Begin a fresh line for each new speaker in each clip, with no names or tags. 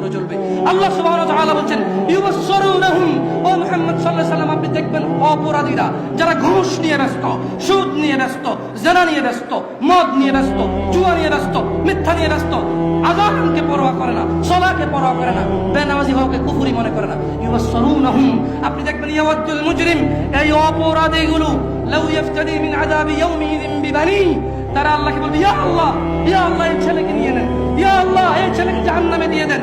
করে জ্বলবে আল্লাহ সাল্লাল্লাহু সাল্লাম আপনি দেখবেন অপরাধীরা, যারা ঘুষ নিয়ে ব্যস্ত, সুদ নিয়ে ব্যস্ত, জেনা নিয়ে ব্যস্ত, মদ নিয়ে ব্যস্ত, জুয়া নিয়ে ব্যস্ত, মিথ্যা নিয়ে ব্যস্ত আজানকে পরোয়া করে না, সলাকে পরোয়া করে না, বেনামাজি কুফরি মনে করে না। আপনি দেখবেন মুজরিম, এই লাউ মিন আযাবি বিবানি, তারা আল্লাহকে বলবে, ইয়া আল্লাহ ইয়া আল্লাহ, এই ছেলেকে নিয়ে নেন, ইয়া আল্লাহ, এই ছেলেকে জাহান্নামে দিয়ে দেন।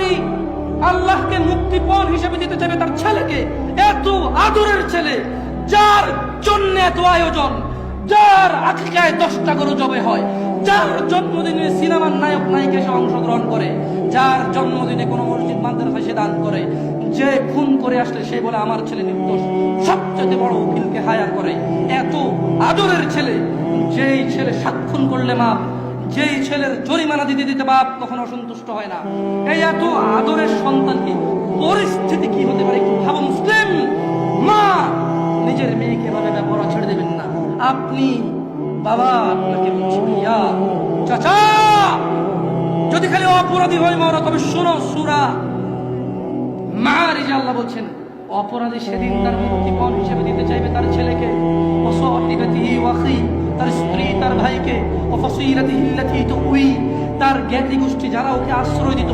অপরাধী আল্লাহকে মুক্তিপণ হিসেবে দিতে চাইবে তার ছেলেকে, এত আদরের ছেলে, যার জন্য এত আয়োজন, যার আকিকায় দশটা গরু জবে হয়, যার জন্মদিনে সিনেমার নায়ক নায়িকা এসে অংশগ্রহণ করে, যার জন্মদিনে কোনো মসজিদ মাদ্রাসা সে দান করে, যে খুন করে আসলে সে বলে আমার ছেলে নির্দোষ। সবচেয়ে বড় উকিলকে হায়ার করে এত আদরের ছেলে, যেই ছেলে সাক্ষণ করলে মাপ যেই ছেলের জরিমানা দিতে দিতে বাপ কখনো অসন্তুষ্ট হয় না। এই এত আদরের সন্তানকে পরিস্থিতি কি হতে পারে একটু ভাবো মুসলিম? মা, নিজের মেয়েকে এভাবে ব্যবহার ছেড়ে দেবেন না। আপনি, বাবা আপনাকে চাচা! যদি খালি অপরাধী হয় মরা, তবে শোনো, সুরা মারিজা আল্লাহ বলছেন অপরাধী সেদিন তার মুক্তিপণ হিসেবে দিতে চাইবে তার ছেলেকে। তার স্ত্রী, তার ভাইকে। তার জ্ঞাতি গোষ্ঠী যারা ওকে আশ্রয় দিত।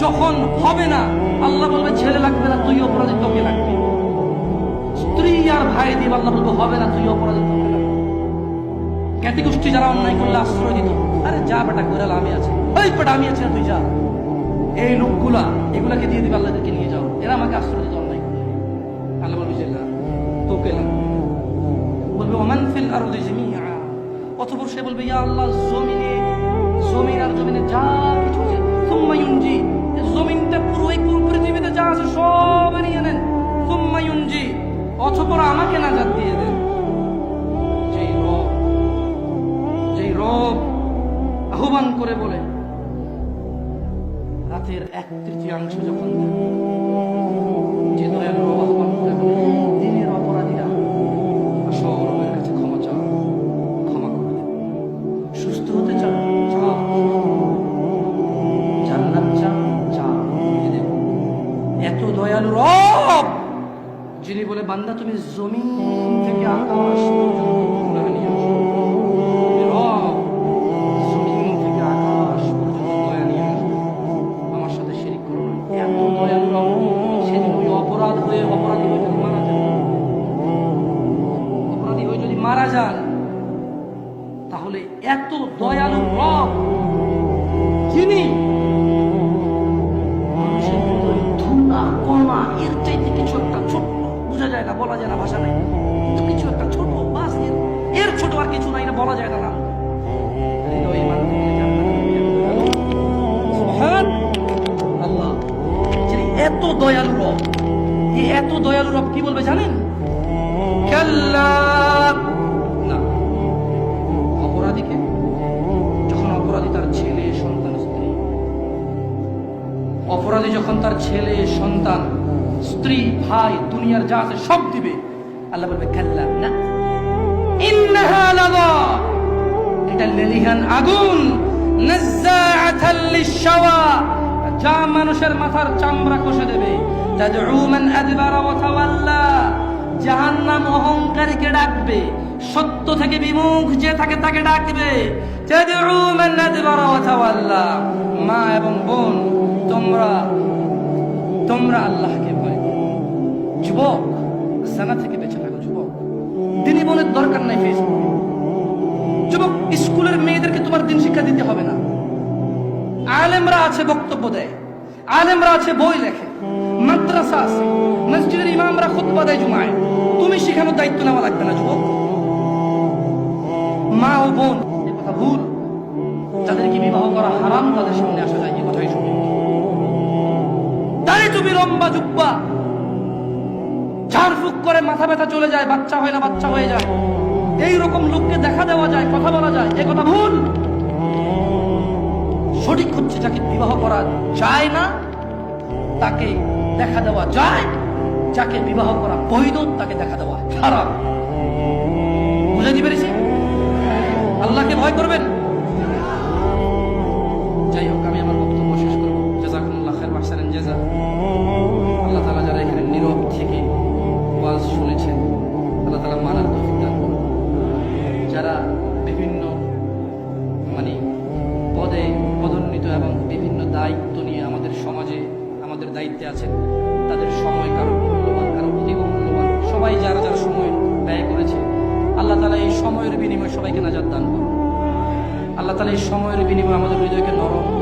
যখন হবে না, আল্লাহ বলবে, ছেলে লাগবে না, তুই অপরাধী, তোকে লাগবে। স্ত্রী আর ভাই দিয়ে আল্লাহ বলবে, হবে না, তুই অপরাধী, তোকে লাগবে। জ্ঞাতি গোষ্ঠী যারা অন্যায় করলে আশ্রয় দিত। আরে যা বেটা করে আমি আছি। ওই বেটা, আমি আছি তুই যা। এই লোকগুলা, এগুলাকে দিয়ে দিবে আল্লাহদেরকে নিয়ে যাও। এরা আমাকে আশ্রয় দিত অন্যায় করলে আল্লাহ বলবে না, তোকে বলবে, ওমান ফিল জামিআ? অতঃপর সে বলবে, ইয়া আল্লাহ, জমিনে জমিন আর জমিনে যা কিছু আছে, সুম্মা এই জমিনটা পুরো এই পৃথিবীতে যা আছে সব নিয়ে নেন সুম্মা ইউনজি। অতঃপর আমাকে নাজাত দিয়ে দেন। যেই রব যেই রব আহ্বান করে বলে রাতের এক তৃতীয়াংশ যখন যে দয়ালু দিনের অপরাধীরা আসো রবের কাছে ক্ষমা চাও ক্ষমা করে সুস্থ হতে চাও চাও জান্নাত চাও দিয়ে দেব এত দয়ালু রব, যিনি বলে, বান্দা, তুমি জমিন থেকে আকাশ রব যিনি ধুলা কমা এর চাইতে কিছু একটা ছোট্ট বোঝা যায় না বলা যায় না ভাষা নাই কিছু একটা ছোট বাসের ছোট আর কিছু নাই না বলা যায় না এত দয়ালু রব এত দয়ালু রব কি বলবে জানেন? অপরাধী যখন তার ছেলে, সন্তান, স্ত্রী, ভাই, দুনিয়ার যা আছে সব দিবে, আল্লাহ বলবে খেললাম না। এটা লেলিহান আগুন। যা মানুষের মাথার চামড়া কষে দেবে। তাদউ জাহান্নাম অহংকারীকে ডাকবে, সত্য থেকে বিমুখ যে থাকে তাকে ডাকবে। মা এবং বোন, তোমরা তোমরা আল্লাহকে ভয় যুবক জানা থেকে বেঁচে থাকো, যুবক। দিনী বোনের দরকার নাই ফেসবুক যুবক, স্কুলের মেয়েদেরকে তোমার দিন শিক্ষা দিতে হবে না। আলেমরা আছে বক্তব্য দেয়, আলেমরা আছে বই লেখে। মাদ্রাসা আছে। মসজিদের ইমামরা খুতবা দেয় জুমায়। তুমি শেখানোর দায়িত্ব নেওয়া লাগবে না, যুবক। মা ও বোন কথা ভুল। যাদেরকে বিবাহ করা হারাম, তাদের সামনে আসা যায়, এ কথাই শুনি তাই তুমি লম্বা জুব্বা। ঝাড়ফুক করে মাথা ব্যথা চলে যায়, বাচ্চা হয় না, বাচ্চা হয়ে যায়। এই রকম লোককে দেখা দেওয়া যায়, কথা বলা যায়, এ কথা ভুল। সঠিক হচ্ছে যাকে বিবাহ করা যায় না, তাকে দেখা দেওয়া যায়? যাকে বিবাহ করা বৈধ তাকে দেখা দেওয়া খারাপ বুঝে কি পেরেছি? আল্লাহকে ভয় করবেন? যাই হোক, আমি আমার বক্তব্য শেষ করব। জাজাকুমুল্লাহ খায়ের মাহসানেন জাজা। আল্লাহ তালা যারা এখানে নীরব থেকে ওয়াজ শুনেছেন, আল্লাহ তালা মানার তৌফিক দান করুন। যারা বিভিন্ন মানে পদে পদোন্নীত এবং বিভিন্ন দায়িত্ব নিয়ে আমাদের সমাজে আমাদের দায়িত্বে আছেন, তাদের সময় কারও মূল্যবান, কারও অধিক মূল্যবান সবাই যারা যারা সময় ব্যয় করেছে, আল্লাহ তালা এই সময়ের বিনিময়ে সবাইকে নাজার দান করুন আল্লাহ তালা এই সময়ের বিনিময়ে আমাদের হৃদয়কে নরম।